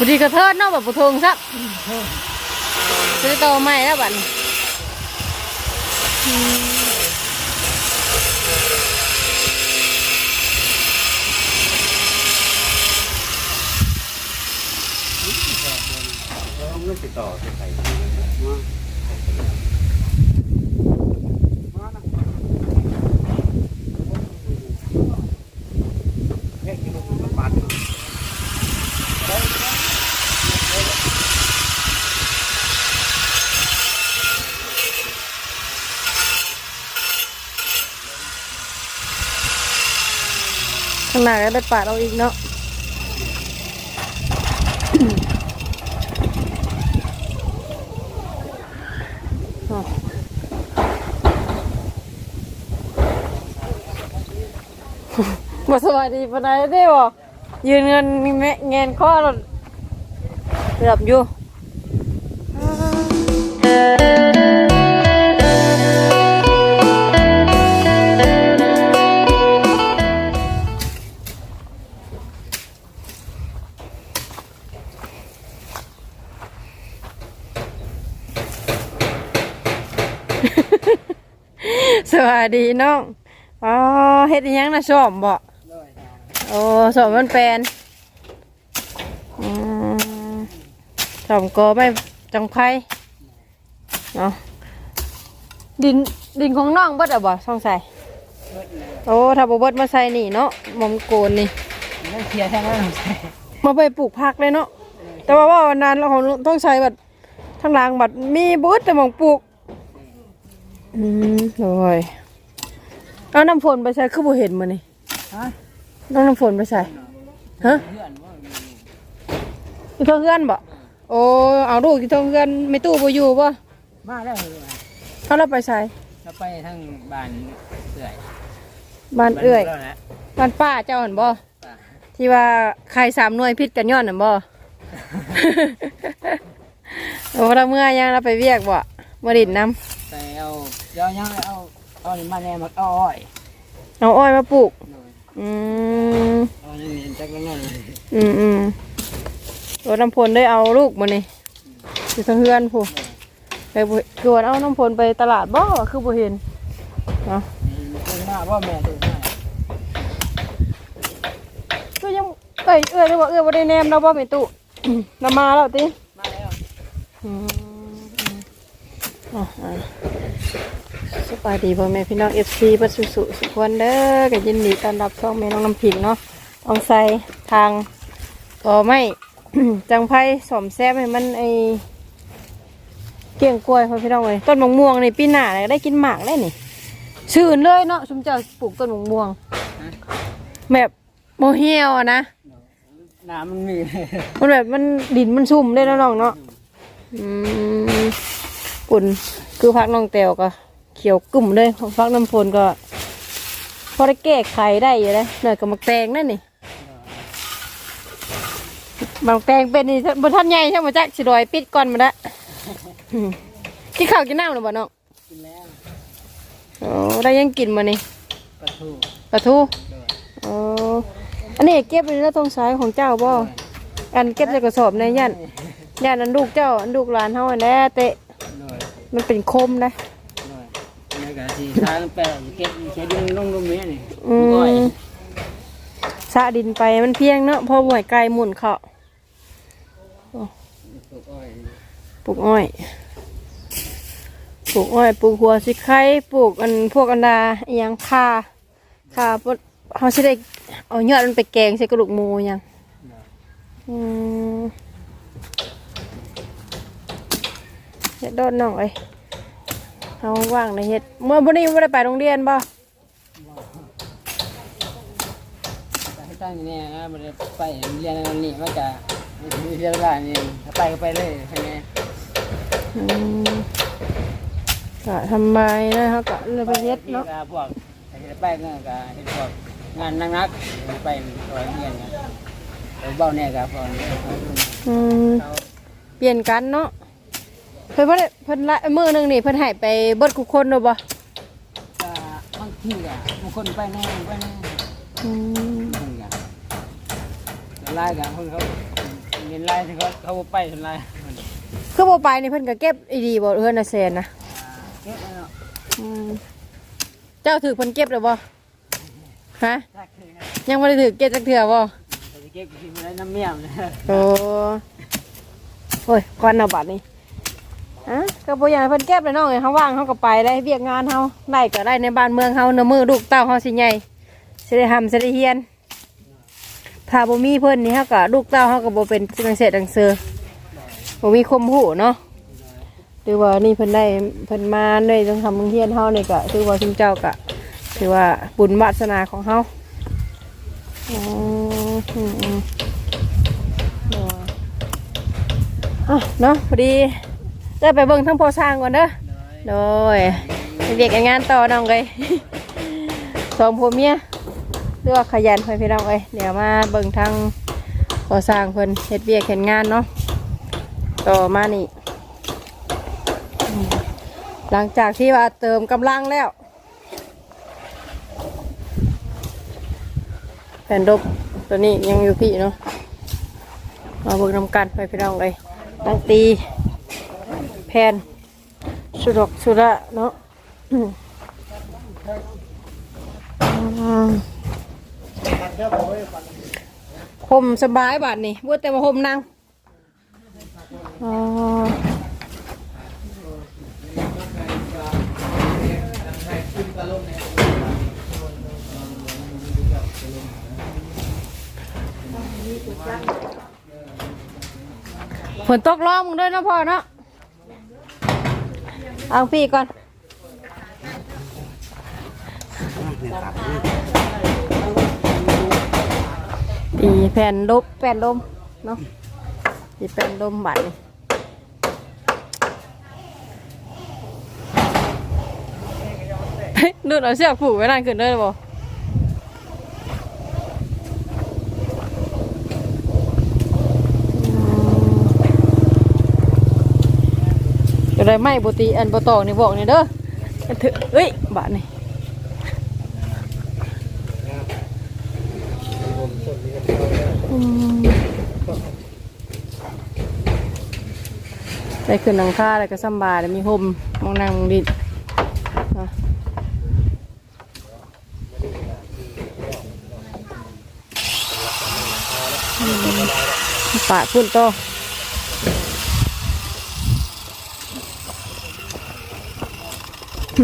พอดีกระเทิดเนาะแบบปุทงซับซื้อโตใหม่แล้วบัดนี้อืมเราไม่ติดต่อใครมามาเฮ้ยกินลูกปัด ข้าง หน้าก็ได้ปาดเอาอีกเนาะบสวัสดีปนใดเด้บ่ยืนเงินมีแม่เงินข้อรถเกือบอยู่ วัสดีน้องอ๋อเฮ็ดอิหยังนะส้อมบ่โอ้ส้อมมันแปลนอืมส้อมก็ไม่จังไผเนาะดินดินของน้องเบิดอะบ่สงสัยโอ้ถ้าบ่เบิดมาใส่นี่เนาะหมอมโกนนี่นั่นเคลียร์แค่นั้นใช่มาไปปลูกผักเลยเนาะแต่ว่าว่าวันนั้นเราของต้องใช้บัดทางหล่างบัดมีเบิดแต่หมองปลูก อืมโอ้ยเอาน้ำฝนไปใส่คือบ่เห็นมื้อนี่ฮะต้องน้ำฝนไปใส่ฮะเพื่อนว่าอยู่เทางเฮือนบ่โอ้เอาลูกอยู่เทางเฮือนไม่ตู้บ่อยู่บ่มาได้เลยเอาเราไปใส่เราไปทางบ้านเอื่อยบ้านเอื้อยบ้านแล้วบ้านป้าเจ้าหั่นบ่ป้าที่ว่าใครสามหน่วยพิษกันย้อนนั่นบ่ โอ้เราเมื่อยังเราไปเวียกบ่ บ่ดินน้ำแต่เอาเดี๋ยวยังเอาเอานี่มาแน่มาเอาอ้อยเอาอ้อยมาปลูก อืมเอานี่จักรนั่นอืมอืมตัวน้ำพลได้เอาลูกมานี่อยู่ทางเฮือนผู้ไปบ่คือว่าเอาน้ำพลไปตลาดบ่วะคือบ่เห็นเนาะถึงมาว่าแม่ถึงมาก็ยังเอ้ยเอ้ยได้ว่าเอ้ยบ่ได้แนมเราบ่แม่ตุ เรามาแล้วติมาแล้วอืมอืมอะอะ สบายดีพ่อแม่พี่น้อง FC บัดสุสุสุขวันเด้อก็ยินดีต้อนรับช่องแม่น้องน้ำผิงเนาะต้องใส่ทางก็ไม่จังไพ่สมแซมให้มันไอเกี่ยงกล้วยพ่อพี่น้องเลยต้นมะม่วงนี่ปีหน้าเลยได้กินหมากได้นี่ชื่นเลยเนาะชุมเจ้าปลูกต้นมะม่วงแบบโมเหี่ยวอะนะน้ำมันมีมันแบบมันดินมันชุ่มได้แล้วน้องเนาะอืม ปุ่นคือพักน้องแตวก็ เขียวกลุ่มเลยของพักน้ำพลก็ พอได้แก้ไขได้อยู่เลยหน่อยกับมักแตงนั่นนี่มักแตงเป็นนี่บนท่านใหญ่ใช่ไหมจ๊ะสิดอยปิดก่อนมาละอืมกินข้าวกินน้ำหรือเปล่าน้องกินแล้วโอ้ได้ยังกินมานี่ปลาทูปลาทูโอ้อันนี้เก็บไว้แล้วตรงซ้ายของเจ้าบ่อันเก็บใส่กระสอบในย่านย่านอันลูกเจ้าอันลูกหลานเฮาอันแน่เตะหน่อย มันเป็นคมนะหน่อยนี่ก็สิทางแปะเก็บเก็บดินลงลงนี้นี่อืก้อยมสะดินไปมันเพียงเนาะพอหวยไกลหมุนเขาปลูกอ้อยปลูกอ้อย ปลูกอ้อยปลูกหัวสิไข่ปลูกอันพวกอันดาอหยังคาคาพวกเขาสิได้เอายอดมันไปแกงใส่กระดูกหมูหยังอืม เฮ็ดโดนน้องเอ้ยเอาว่างในเฮ็ดเมื่อวันนี้ไม่ได้ไปโรงเรียนบ่ไปตั้งอยู่เนี่ยนะมันไปเรียนอันนี้มันจะมีเรียนเวลานี่ไปก็ไปเลยใช่ไหมอืมก็ทำไมนะเขาก็เลยไปเฮ็ดเนาะก็พวกเฮ็ดไปก็ก็เฮ็ดพวกงานนักๆไปร้อยเรียนนะเอาเบ้าเนี่ยก็พออืมเขาเปลี่ยนกันเนาะ เพิ่นเพิ่นเพิ่นละมื้อหนึงนี่เพิ่นให้ไปเบิดทุกคนเนาะบ่ก็บางทีก็บางคนไปแน่ไปแน่อืมบางทีก็ไล่กันคนเขาเงินไล่ที่เขาเขาบ่ไปทำไรคือบ่ไปนี่เพิ่นก็เก็บอีดีบ่เฮือนน่ะแซนนะเก็บแล้วเนาะอืมเจ้าถือเพิ่นเก็บแล้วบ่ฮะถ้าคือยังบ่ได้ถือเก็บจักเทื่อบ่จะเก็บที่มันได้น้ำเมี่ยมนะ โอ้โอ้ยก่อนเอาบัตรนี่ อะก็บ่อยากให้เพิ่นเก็บเลยน้องเอ้ยเฮาว่างเฮาก็ไปได้เวียกงานเฮาได้ก็ได้ในบ้านเมืองเฮาเนอมือลูกเต้าเฮาสิใหญ่สิได้ทำสิได้เฮียนถ้าบ่มีเพิ่นนี่เฮาก็ลูกเต้าเฮาก็บ่เป็นจังเสร็จจังเซอบ่มีคมหูเนาะหรือว่านี่เพิ่นได้เพิ่นมาด้ต้องทำเมืองเฮียนเฮานี่ก็ถือว่าคุณเจ้าก็ถือว่าบุญวาสนาของเฮาอ๋อเนาะพอดี เดินไปเบิ่งทั้งพอสร้างก่อนเด้อโดยเรียกงานต่อน้องเลยสองผัวเมียเลือกขยันไปพี่น้องเอ้ยเดี๋ยวมาเบิ่งทางพอสร้างเพิ่นเฮ็ดเวียกเฮ็ดงานเนาะต่อมานี่ หลังจากที่ว่าเติมกำลังแล้วแผ่นดบตัวนี้ยังอยู่พี่เนาะมาเบิกนำกันไปพี่น้องเลยตั้งตี แผ่นสุดอกสุระเนาะอืมอืมห่มสบายบาดนี่พูดแต่ว่าห่มนั่งฝนตกร้อมึงด้วยนะพ่อเนาะ เอาพี่ก่อนเนี่ยครับตีแผ่นลบแผ่นลมเนาะตีแผ่นลมบัดนี่เฮ้ยดูดเอาเชือกผูกไว้นานขึ้นได้หรือเปล่า ได้ไหมบุตีอันบตอกนี่บอกนี่เด้อเถอะเอ้ยบาดนี่ได้ขึ้นหลังคาแล้วก็สำบายแล้วมีห่มมองนั่งมองดินอะอืมปาดพุ่นโตอืม แผ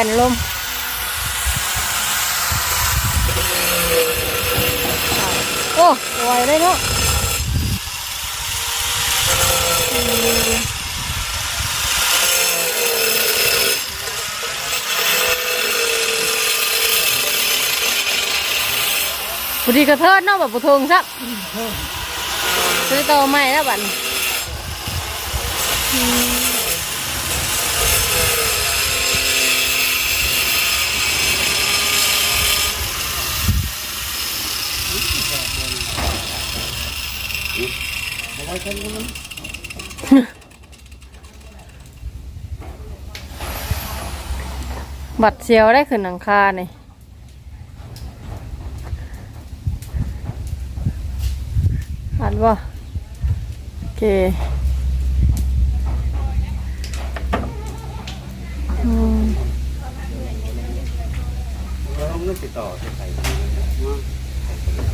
่นลมโอ้ไหวเลยเนาะ อืมพอดีกระเทิดเนาะแบบบุทงซักซื้อโตใหม่แล้วบัดนี้เอาไว้ใช้มันบัตรเชียวได้ขึ้นหลังคาเนี่ย บ่โอเคอืม เราต้องนึกติดต่อใครงนี้นะว่าใส่ตรงนี้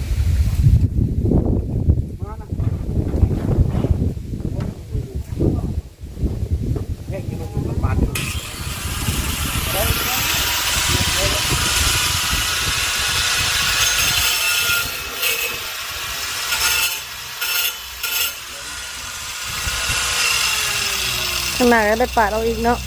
มานะเฮ้ยกินมันปัด ข้างหน้าก็ ได้ปาดเอาอีกเนาะ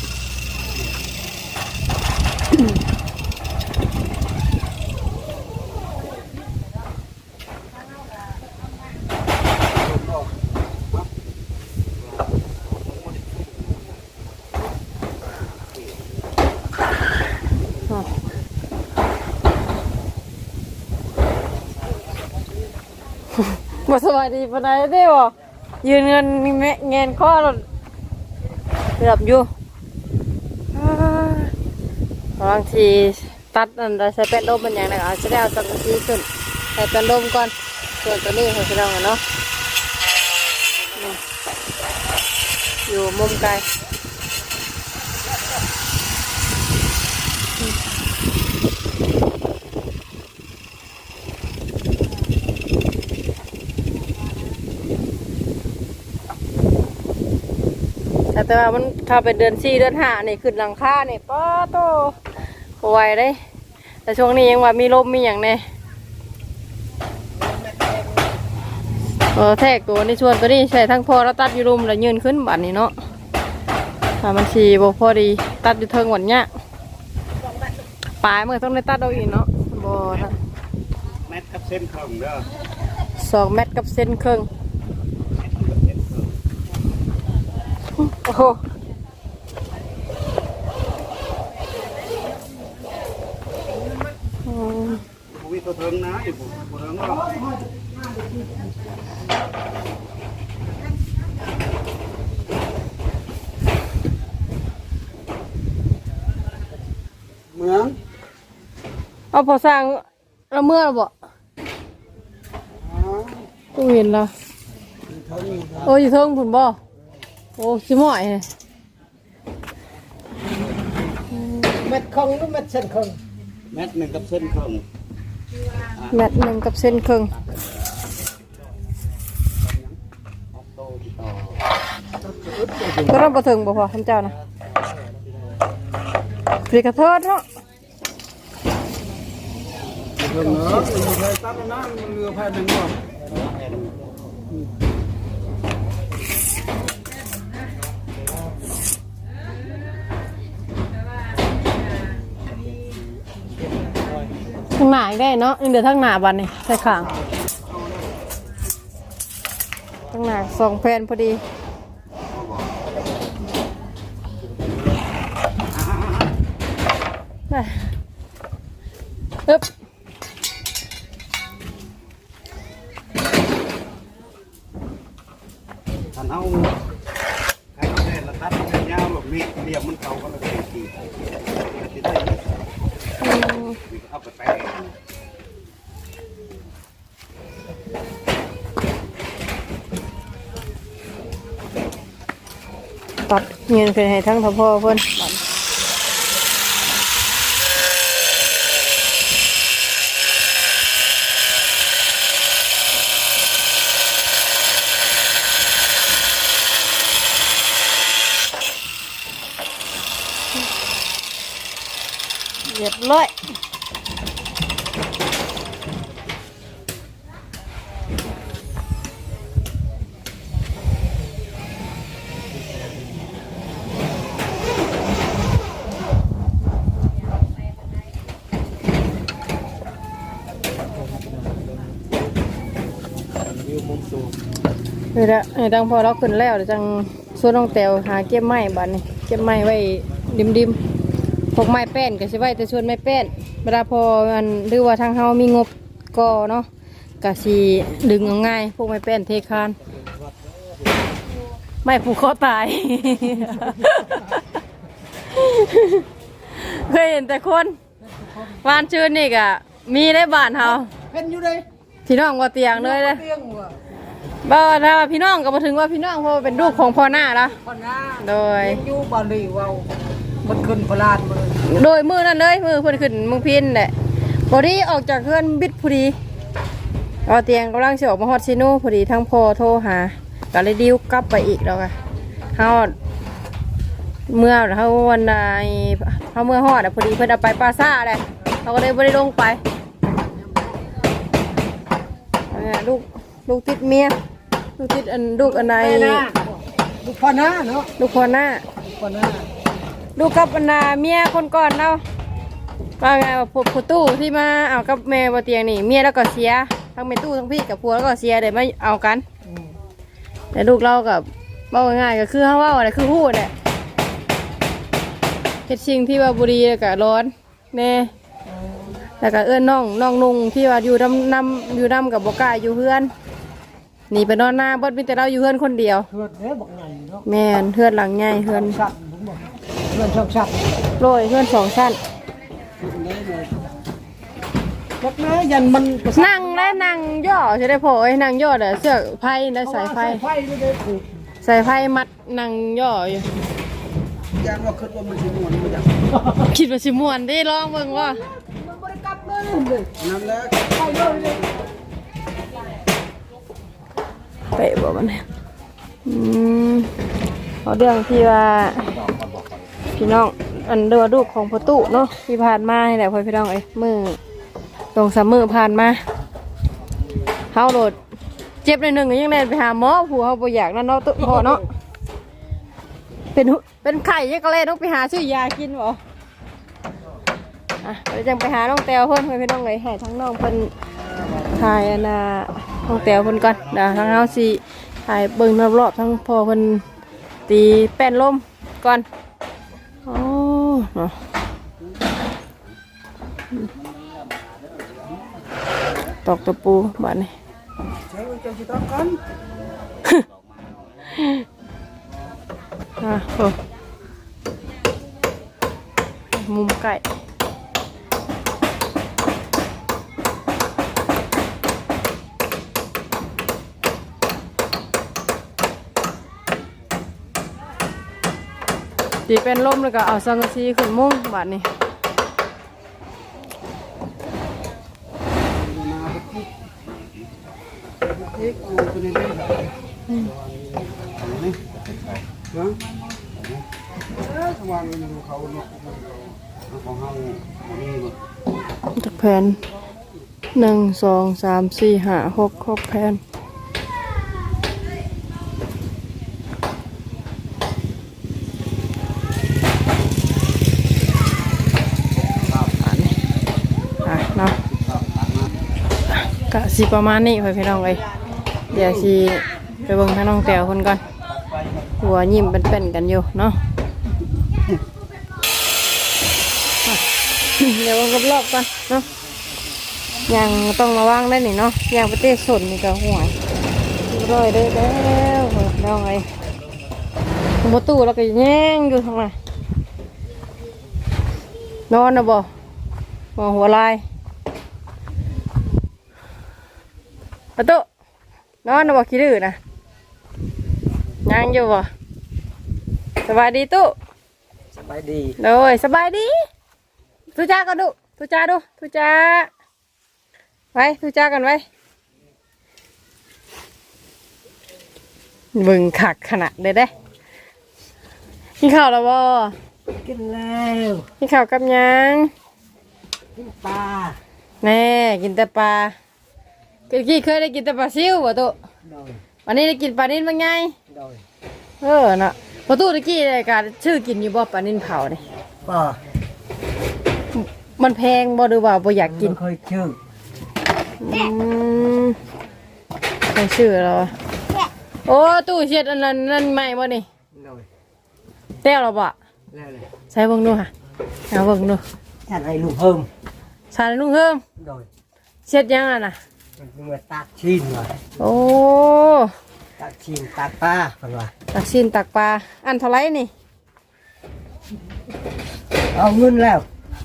บ่สบายดีปานใดเด้บ่ยืนเงินแม่เงินข้อรถ เกือบอยู่บางทีตัดอันใดใช้เป็นลมมันอย่างไรอาจจะได้เอาสักทีขึ้นใส่เป็นลมก่อน ส่วนตัวนี้ของพี่น้องอเนาะอยู่มุมไกล แต่แต่ว่ามันถ้าเป็นเดือนสี่เดือนห้านี่ขึ้นหลังคานี่ป้าโตบ่ไหวเลยแต่ช่วงนี้ยังว่ามีลมมีอย่างแน่เออแทกตัวนี่ชวนตัวนี้ใส่ทั้งพอแล้วตัดอยู่รุมแล้วยืนขึ้นบัดนี้เนาะถ้ามันสีบ่พอดีตัดอยู่เทิงหวันเนี้ยปลายมันก็ต้องได้ตัดเอาอีกเนาะบ่นะแมทกับเส้นเครื่องเด้อสองเมตรกับเส้นครึ่ง แมทกับเส้นเครื่อง โอ้โหอืมผู้วิตัวเทิงนะไอ้ผู้ผู้เทิงก็เมืองเอาพอสร้างเราเมื่อเราบ่อ๋อตู้เห็นแล้วเทิงโอ้ยอยู่เทิงผุนบ่ โอ้ชิหมอยเนี่ยเม็ดคงหรือเม็ดเส้นคงแมทหนึ่งกับเส้นเครื่องแมตรหนึ่งกับเส้นครึ่งออกโตที่ต่อก็ต้องประถึงบ่พอท่านเจ้านะพริกกระเทิดเนาะเทิงเนาะอยู่ในตั้งน้ำมันเรือพายเป็นเนาะทั้งหน้าอีกได้เนาะยังเดือทั้งหน้าบันนี่ใส่ข้างทั้งหน้าสองแผ่นพอดีได้อึ๊บ ท่านเอาใครก็ได้ละทัดยาวหลบนี่เรียบมันเขาก็เลยตีตีได้ อืม เอาไปแปะ ตัด เงินขึ้นให้ทั้งพ่อพ่อเพิ่นบัดเรียบร้อย เดี๋ยวละให้ตั้งพอเราขึ้นแล้วเดี๋ยวจังส่วนน้องแตวหาเก็บไม้บัดนี้เก็บไม้ไว้ดิมดิมๆพวกไม้แป้นก็สิไว้แต่ส่วนไม้แป้นเวลาพอมันหรือว่าทางเฮามีงบก็เนาะก็สิดึงเอาง่ายพวกไม้แป้นเทคานไม่ผูกคอตาย เคยเห็นแต่คนวานชื่นนี่ก็มีได้บ้านเฮาเป็นอยู่เลยพี่น้องว่าเตียงเลยเลยเตียงว่ะ บ่ถ้าว่าพี่น้องก็มาถึงว่าพี่น้องเพราะว่าเป็นลูกของพ่อหน้าละคนหน้าโดยเตียงอยู่บ้านดีเว้ามันขึ้นพลานมาเลยโดยมือนั่นเลยมือเพิ่นขึ้นมึงพินแหละพอดีออกจากเพื่อนบิดพอดีเอาเตียงกำลังสิออกมาฮอดซิโน่พอดีทั้งพ่อโทรหาก็เลยดิวกลับไปอีกแล้วค่ะเฮาเมื่อเฮาวันใดเฮาเมื่อฮอดอะพอดีเพิ่นเอาไปปาซ่าแหละเขาก็เลยบ่ได้ลงไปเอาไงลูกลูกติดเมีย ลูกติดอันลูกอันใดแม่นะลูกพ่อหน้าเนาะลูกพ่อหน้าลูกพ่อหน้าลูกกับอันนาเมียคนก่อนเนาะว่าไงว่าผู้ผู้ตู้ที่มาเอากับแม่บนเตียงนี่เมียแล้วก็เสียทั้งแม่ตู้ทั้งพี่กับผัวแล้วก็เสียเดี๋ยวมาเอากันอืมแต่ลูกเรากับเบ้าง่ายๆก็คือเขาเว่าอะไรคือพูดแหละเฮ็ดสิ่งที่ว่าบุรีแล้วก็ร้อนแน่แล้วก็เอื้อนน้องน้องนุ่งที่ว่าอยู่ดำนำอยู่ดำกับบกล้าอยู่เพื่อน หนีไปนอนหน้าเบิดมีแต่เราอยู่เฮือนคนเดียว เพื่อนเด้อบอกไงเนาะแม่นเฮือนหลังใหญ่เฮือนชัดผมบอกเพื่อนชอบชัดโรยเฮือนสองชั้นบักนะยันมันนั่งและนั่งย่อจะได้พอไอ้นั่งย่อเด้อเสื้อไผ่และสายไฟไฟไม่ได้ผูกสายไฟมัดนั่งย่ออยู่ยันว่าคิดว่ามันสิม่วนมันจังคิดว่าสิม่วนได้ลองเบิ่งว่ามันบริกรรมเลยเลยนั่นแหละไฟเลย เปะบ่มันเอ่อืมเอาเรื่องที่ว่าพี่น้องอันเดือลูกของประตูเนาะที่ผ่านมานี่แหละพ่อพี่น้องเอ้ยมือตรงสามมือผ่านมาเฮาโดดเจ็บในอยหนึ่งก็ยังเล่นไปหาหมอผู้เฮาบ่อยากนั่นเนาะตุพ่อเนาะเป็นหุเป็นไข่ยังก็เลยต้องไปหาซื้อยากินบ่อะเดี๋ยวจังไปหาน้องแตวเพิ่นเพื่อนพี่น้องเลยให้ทั้งน้องเพิ่นถ่ายอันน่ะ น้องแตวเพิ่นก่อนเดี๋ยวทั้งเฮาสิถ่ายเบิ่งรอบๆทั้งพ่อเพิ่นตีแป้นลมก่อนโอ้เนาะตอกตะปูบ้านนี้อะโอ้มุมไก่ ตีเป็นลมแล้วก็เอาสังกะสีขึ้นมุ้งบาดนี้เอกเอาตัวนี้ได้นี่ฮะวางอยู่เขานาะของเฮานี่จากแผ่นหนึ่งสองสามสี่ห้าหกหกแผ่น สิประมาณนี้ไปพี่น้องเลยเดี๋ยวสิไปเบิ่งทางน้องแต้วคนก่อนหัวยิ้มเป็นๆกันอยู่เนาะเดี๋ยวเบิ่งรอบก่อนเนาะยังต้องมาว่างได้หนิเนาะยังประเทศสนนี่ก็ห่วยร้อยได้แล้วน้องไอ้ประตูเราก็แย่งอยู่ทางไหนนอนนะบ่บ่หัวลาย ประตูนอนนะบ่ขี้ดื้อนะยังอยู่บ่สบายดีตู้สบายดีโดยสบายดีทุจ้าก็ดูทุจ้าดูทุจ้าไปทุจ้ากันไว้บึงขักขนาดเด้เด้กินข้าวแล้วบ่กินแล้วกินข้าวกับหยังกินปลาแน่กินแต่ปลา เมื่อกี้เคยได้กินแต่ปลาซิวบ่ตุโดยวันนี้ได้กินปลานิ่นบ้างไง โดยเออน่ะประตูตะกี้รายการชื่อกินอยู่บ่ปลานิ่นเผานี่ป่ามันแพงบ่หรือว่าบ่อยากกินเคยชื่ออืมใครชื่อเราอะโอ้ตู้เช็ดอันนั้นนั่นใหม่บ่นี่โดยเต้วเราบ่แล้วเลยใช้เบิ่งดูค่ะเอาเบิ่งดูฉันให้ลูกเพิ่มสารนุ่งเพิ่มโดยเช็ดยังอะนะมัน เป็นว่าตักชิ้นว่ะโอ้ตักชิ้นตักปลาเป็นว่าตักชินตักปลาอันเท่าไหรนี่ เอาเงินแล้ว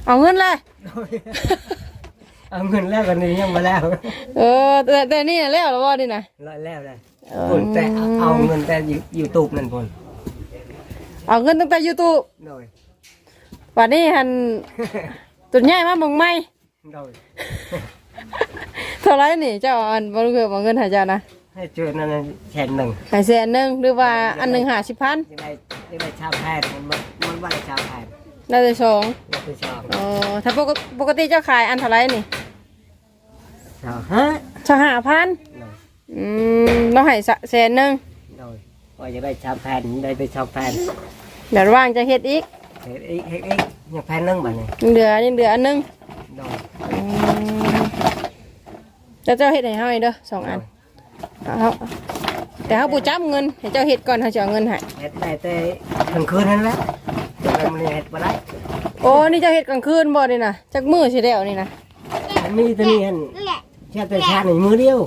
เอาเงินเลย เอาเงินแล้วกันนี้ยังมาแล้ว เออแต่แต่นี่น่ะแล้วหรือบ่นี่นะร้อยแล้วเลยเออคนแต่เอาเงินแต่ยูทูบนั่นคนเอาเงินตั้งแต่ยูทูบโดยวันนี้หันตุนใหญ่มากมองไม่ โดย เท่าไหรนี่เจ้าเอาอันบ่รู้เกี่ยวกับเงินใหาเจ้านะให้เจอนั่นแสนหนึ่งใหายแสนหนึ่งหรือว่าอันหนึ่งหาสิบพันยังไงยังไงชาวแพทย์มันบ่มันว่าได้ชาวแพทย์น่าจะสองมันคือชาวอ๋อถ้าปกติปกติเจ้าขายอันเท่าไหรนี่ชาวฮะชาหาพันโดยอืมเราให้สะแสนหนึ่งโดยว่าจะได้ชาวแพทย์ได้ไปชาวแพทย์เดี๋ยวว่างจะเฮ็ดอีกเฮ็ดอีกเฮ็ดอีกยังแพทย์นึ่งบัดนี้ยังเหลือยังเหลืออันหนึง โดยอืมเจ้าเจ้าเฮ็ดให้เฮาอีกเด้อสองอันเอาเอาแต่เฮาบ่จับเงินให้เจ้าเฮ็ดก่อนเฮาจะเอาเงินให้เฮ็ดได้แต่กลางคืนนั่นแหละแต่มันเฮ็ดบ่ได้โอ้นี่เจ้าเฮ็ดกลางคืนบ่นี่นะจักมื้อสิแล้วนี่นะมันมีแต่นี่หั่นแค่แต่ชาตินี่มือเดียว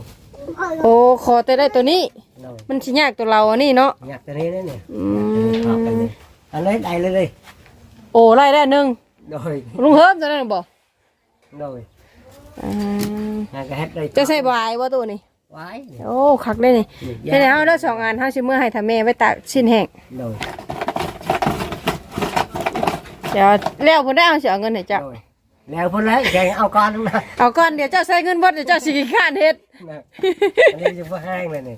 โอ้ขอแต่ได้ตัวนี้ โดยมันสิยากตัวเราอันนี้เนาะ อยากตัวนี้นะเนี่ยอืถามกันมเลยอันนี้ได้เลยเลยโอ้ไล่ได้หนึ่งโดยลุงเฮิมจะได้หรือบ่โดย อืม งานก็เฮ็ดเลยจะใส่บายว่าตัวนี้ไว้โอ้คักได้นี่แค่นี้เอาแล้วสองอันเฮาสิเมื่อให้ทำแม่ไว้ตากชิ้นแห้งโดยเดี๋ยวแล้วพุ่นได้เอาสิเอาเงินให้เจ้าโดยแล้วพุ่นเลยแกเอาก้อนนะเอาก่อนเดี๋ยวเจ้าใส่เงินเบดเดี๋ยวเจ้าสิขี้ข้านเฮ็ดอันนี้จะพ่อแห้งเลยนี่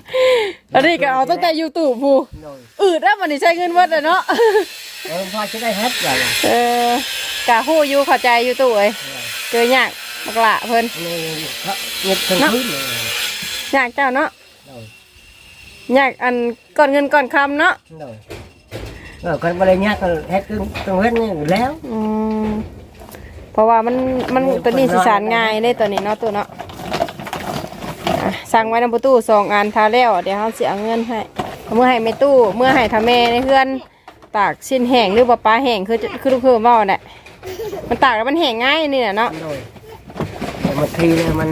อันนี้ก็เอาตั้งแต่ YouTube ผู้โดยอืดแล้วมันนี่ใช้เงินเบดอะเนาะเออพ่อจะได้เฮ็ดอย่างนี้เออกะฮู้อยู่เข้าใจอยู่ตู้เอ้ยเจอยาก บักละเพิ่นเขาเงียบทั้งคืนเลยยากเจ้าเนาะโดยยากอันก่อนเงินก่อนคำเนาะโดยเออคนบริญญาก็เฮ็ดคือตรงเฮ็ดนี่อยู่แล้วอืมเพราะว่ามันมันตัวนี้สิสารง่ายได้ตัวนี้เนาะตัวเนาะอะสั่งไว้ในประตูสองอันทาแล้วเดี๋ยวเขาสิเอาเงินให้เอามื่อให้แม่ตู้เมื่อให้ทาแม่ในเพื่อนตากชิ้นแห้งหรือว่าปลาแห้งคือคือลูกเพิ่มว่าแหละมันตากแล้วมันแห้งง่ายนี่แหละเนาะ โดยแต่มันทีเลยมัน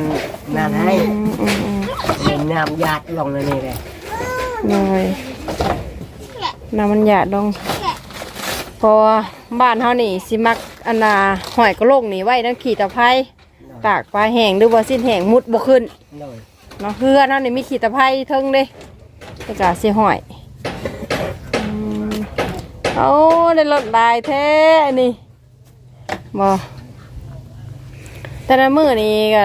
นานให้อืมอืมอืมมันน้ำหยาดลงเลยนี่เลยเลยน้ำมันหยาดลงเพอบ้านเฮานี่สิมักอันน่ะหอยกระโหลกนี่ไว้นั่นขี่ตะไคร้ตากปลาแห้งหรือว่าสิ้นแห้งมุดบ่ขึ้นโดยเนาะเพื่อนเฮานี่มีขี่ตะไคร้เทิงเด้ก็จะสิหอยอืมเอาได้รถลายแท้อันนี่บ่ แต่ละมื้อนี่ก็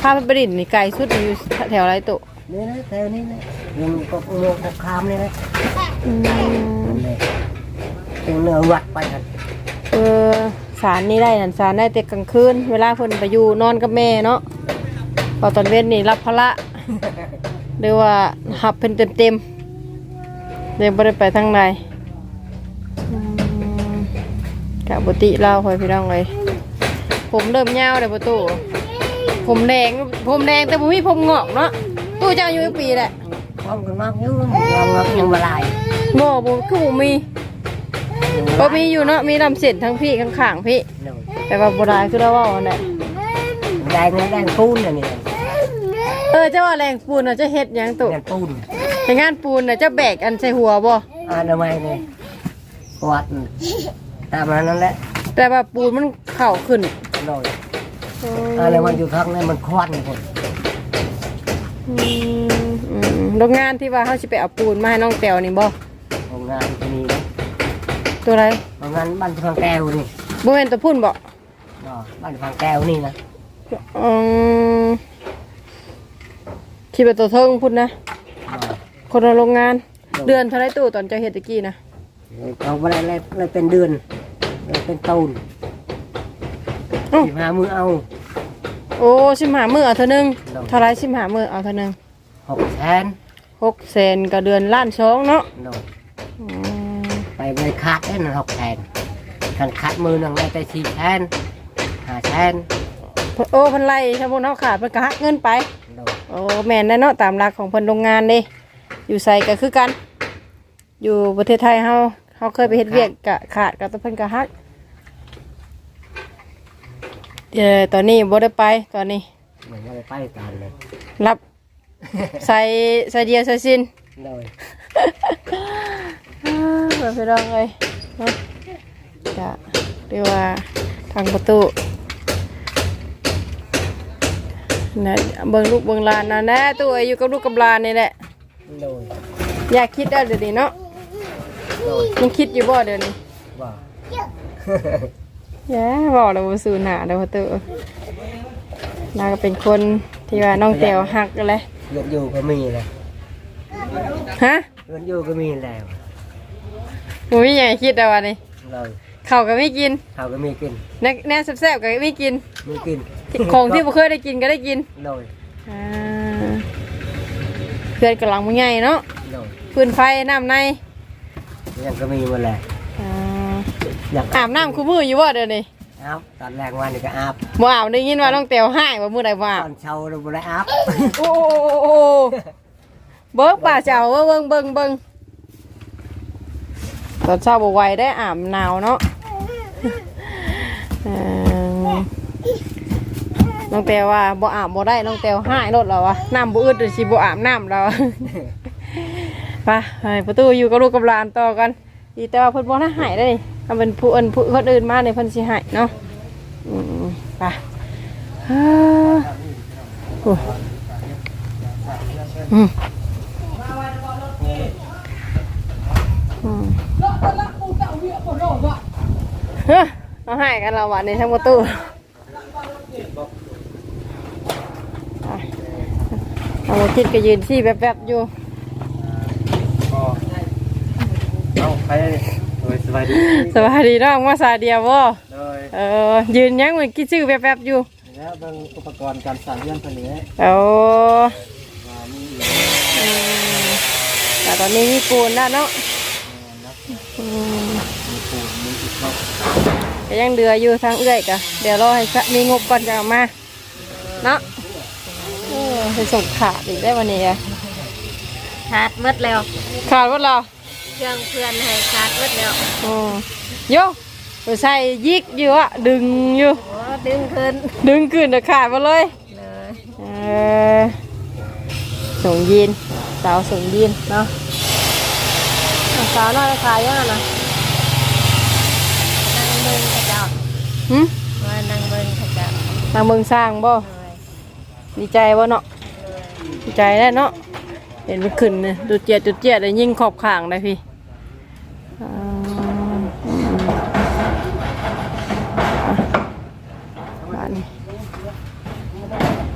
พาไปประดิษฐ์นี่ไกลสุดนี่อยู่แถวไรตุนี่นะแถวนี้นะมันก็โลกคามนี่นะอืมนั่นเลยเป็นเนื้อวัดไปกันเออสารนี่ได้นันสารได้แต่กลางคืน เวลาเพิ่นไปอยู่นอนกับแม่เนาะพอตอนเว้นนี่รับภาระหรือว่าหับเพิ่นเต็มเต็มๆเดี๋ยวบ่ได้ไปทางใดอืมกะปกติเราคอยพี่น้องเลย ผมเริ่มยาวเลยประตูผมแดงผมแดงแต่ผมมีผมงอกเนาะตู้เจ้าอายุกี่ปีแหละพร้อมกันมากอยู่ยังงับยังมาลายโม่บ่คือบ่มีบ่มีอยู่เนาะมีลำเส้นทั้งพี่ข้างข้างๆพี่โดยแต่ว่าโบราณคือเราว่าอันไหนแดงนะแดงปูนน่ะนี่เออเจ้าว่าแรงปูนน่ะจะเฮ็ดหยังตุแดงปูนในงานปูนน่ะเจะแบกอันใส่หัวบ่อ่าทำไมนี่วัดตามนั้นแหละแต่ว่าปูนมันเข้าขึ้น โดยอะไรมันอยู่ข้างนั้นมันควันคนอืมอืมโรงงานที่ว่าเขาสิไปเอาปูนมาให้น้องแตวนี่บ่โรงงานที่นี่นะตัวไรโรงงานบ้านพังแก้วนี่บ่แม่นตัวพุ่นบ่เนาะบ้านพังแก้วนี่นะอืมคิดว่าตัวเทิงพุ่นนะเนาะคนละโรงงาน เดือนเท่าไรตู้ตอนเจ้าเฮ็ดตะกี้นะเขาไม่ได้เลยเลยเป็นเดือนเลยเป็นตูน อ้าวสิบห้ามือเอาโอ้สิมหามือเอาเท่านึงดอกเท่าไรสิมหามือเอาเท่านึงหกแสนหกแสนก็เดือนล้านสองเนาะโดยอืมไปบริขาดได้นั่นหกแสนคันขาดมือหนึ่งได้แต่สี่แสนห้าแสนโอ้เพันไล่ถ้าพวกเขาขาดเพิ่นก็หักเงินไป โดยโอ้แม่นแน่เนาะตามหลักของเพิ่นโรงงานเด้อยู่ใส่ก็คือกัน อยู่ประเทศไทยเฮาเฮาเคยไปเฮ็ดเวียกกะขาดก็เพิ่นก็หัก เอ่อตอนนี้บ่ได้ไปตอนนี้ เหมือนว่าไปตามเลยรับ ใส่ใส่เดียวใส่ซิน โดยอ้าวเปิดไปลองเลยเนาะจะเรียกว่าทางประตูนะเบิ่งลูกเบิ่งหลานนะแน่ตัวเอ้ยอยู่กับลูกกับหลานนี่แหละ โดยอยากคิดได้เดี๋ยวนี้เนาะโดยยังคิดอยู่บ่เดี๋ยวนี้ว่า แย่บอกแล้วว่าสูญหาแล้วว่าตัวนาก็เป็นคนที่ว่าน้องแตวหักกันเลยเงินอยู่ก็มีเลยฮะเงินอยู่ก็มีแล้วหมูไม่ใหญ่คิดแต่ว่านี่โดยข้าวก็ไม่กินเขาก็มีกินแน่แน่แซ่บๆก็ไม่กินมีกิน ของที่บ่เคยได้กินก็ได้กินโดยอ่าเพื่อนกำลังมึงใหญ่เนาะโดยฟืนไฟน้ำในยังก็มีหมาแล้วอ่า อยากอาบน้ำคู่มืออยู่ว่าเดี๋ยวนี้อาบตอนแรกวันนี้ก็อาบบ่อาบได้ยินว่าน้องเตียวให้ว่ามือใดบ่อาตบอนเช้าเราไม่ได้อาบโอ้โหเบิ้งป่าเจ้าเบิ้งเบิ้งเบิ้งตอนเช้าบ่ไหวได้อาบหนาวเนาะเอิ่มน้องแตวว่าบ่อาบบ่ได้น้องแตวหายรถแล้ววะน้ำบ่อึดเลยสิบ่อาบน้ำแล้ว ไปให้ประตูอยู่กับลูกกับหลานต่อกัน ดีแต่ว่าเพิ่นบ่ได้หายได้ถ้าเป็นผู้อื่นผู้คนอื่นมาเนี่ยเพิ่นสิหายเนาะอืมไปฮ่าโอ้อืมอืมเฮ้ยเอาให้กันเราวันนี้ทั้งประตูไปเอาจิตก็ยืนที่แป๊บๆอยู่ ก็ เอาไปโดยสบายดีสวัสดีน้องมาสาเดียวบ่โดยเออยืนยังเหมือนคิดชื่อแป๊บๆอยู่แล้วเบิ่งอุปกรณ์การสร้างเรือนเพิ่นนี่โอ้ว่ามีอืมแต่ตอนนี้มีปูนแล้วเนาะอืมมีปูนมีอิฐเนาะก็ยังเดืออยู่ทางเอื้อยกะเดี๋ยวรอให้สะมีงบก่อนจะเอามาเนาะเออไปส่งขาดอีกได้วันนี้อะขาดหมดแล้วขาดหมดแล้ว เครื่องเพื่อนให้ขาดหมดแล้วอืมโยไปใส่ยิกอยู่อะดึงอยู่ โอ้ดึงขึ้นดึงขึ้นเดี๋ยวขาดหมาเลยเลยเออส่งยีนสาวส่งยีนเนาะอะสาวน้อยขายยังไงนะนั่งเบิ่งเขาเจ้าหึว่านั่งเบิ่งเขาเจ้านางเมืองสร้างบ่เลยดีใจบ่เนาะดีใจได้เนาะเห็นมันขึ้นเนี่ยจุดเจียดจุดเจียดเลยยิ่งขอบข้างได้พี่อ่าอืมอะบ้านนี้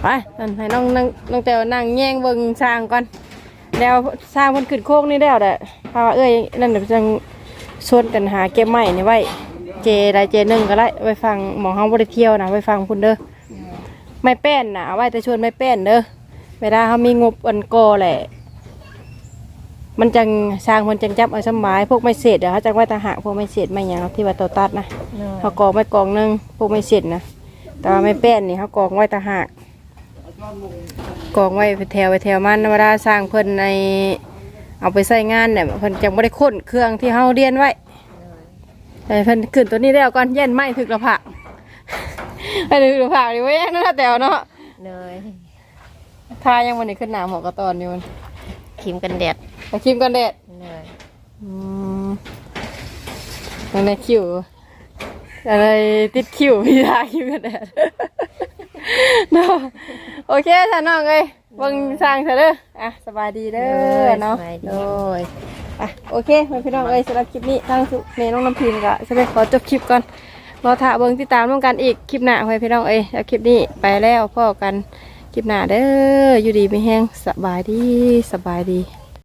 ไปนั่นให้น้องนั่งน้องแต้วนั่งแย่งเบิ่งสร้างก่อนแล้วสร้างมันขึ้นโคกนี่แล้วแหละเพราะว่าเอ้ยนั่นเดี๋ยวจังชวนกันหาเก็บไม้นี่ไว้เจใดเจหนึ่งก็ได้ไว้ฟังหมองเฮาบ่ได้เที่ยวนะไว้ฟังพุ่นเด้อไม่แป้นนะเอาไว้แต่ชวนไม่แป้นเด้อเวลาเขามีงบอันโกอแหละ มันจังสร้างมันจังจับเอาสมายพวกไม่เสร็จเดี๋ยวเขาจังไว้ตาหากพวกไม่เสร็จไม่หยังที่ว่าตัวตัดนะเลยเขากองไว้กองหนึงพวกไม่เสร็จนะแต่ว่าไม่แป้นนี่เขากองไว้ตาหาก กองไว้ไปแถวไปแถวมันเวลาสร้างเพิ่นในเอาไปใส่งานเนี่ยเพิ่นจังไม่ได้ค้นเครื่องที่เขาเรียนไว้แต่เพิ่นขึ้นตัวนี้แล้วก่อนเย็นไม่ถึกระผักให้ถึกระผักดิเว้ยนั่นแหละแต่วเนาะเลยทายังวันนี้ขึ้นหนาหมอกระตอนอยู่มันครีมกันแดดไปครีมกันแดดเลยอืมยังในคิวอะไรติดคิวพี่ทาครีมกันแดด เนาะโอเคท่านน้องเอ้ยเบิ่งสร้างเถอะเด้ออะสบายดีเด้อเนาะโดยอะโอเคพี่น้องเอ้ยสำหรับคลิปนี้ทางสุเมน้องน้ำพิมพ์ก็จะได้ขอจบคลิปก่อนรอถ่าเบิ่งติดตามร่วมกันอีกคลิปหน้าให้พี่น้องเอ้ยแล้วคลิปนี้ไปแล้วพ่อกันคลิปหน้าเด้ออยู่ดีไม่แห้งสบายดีสบายดี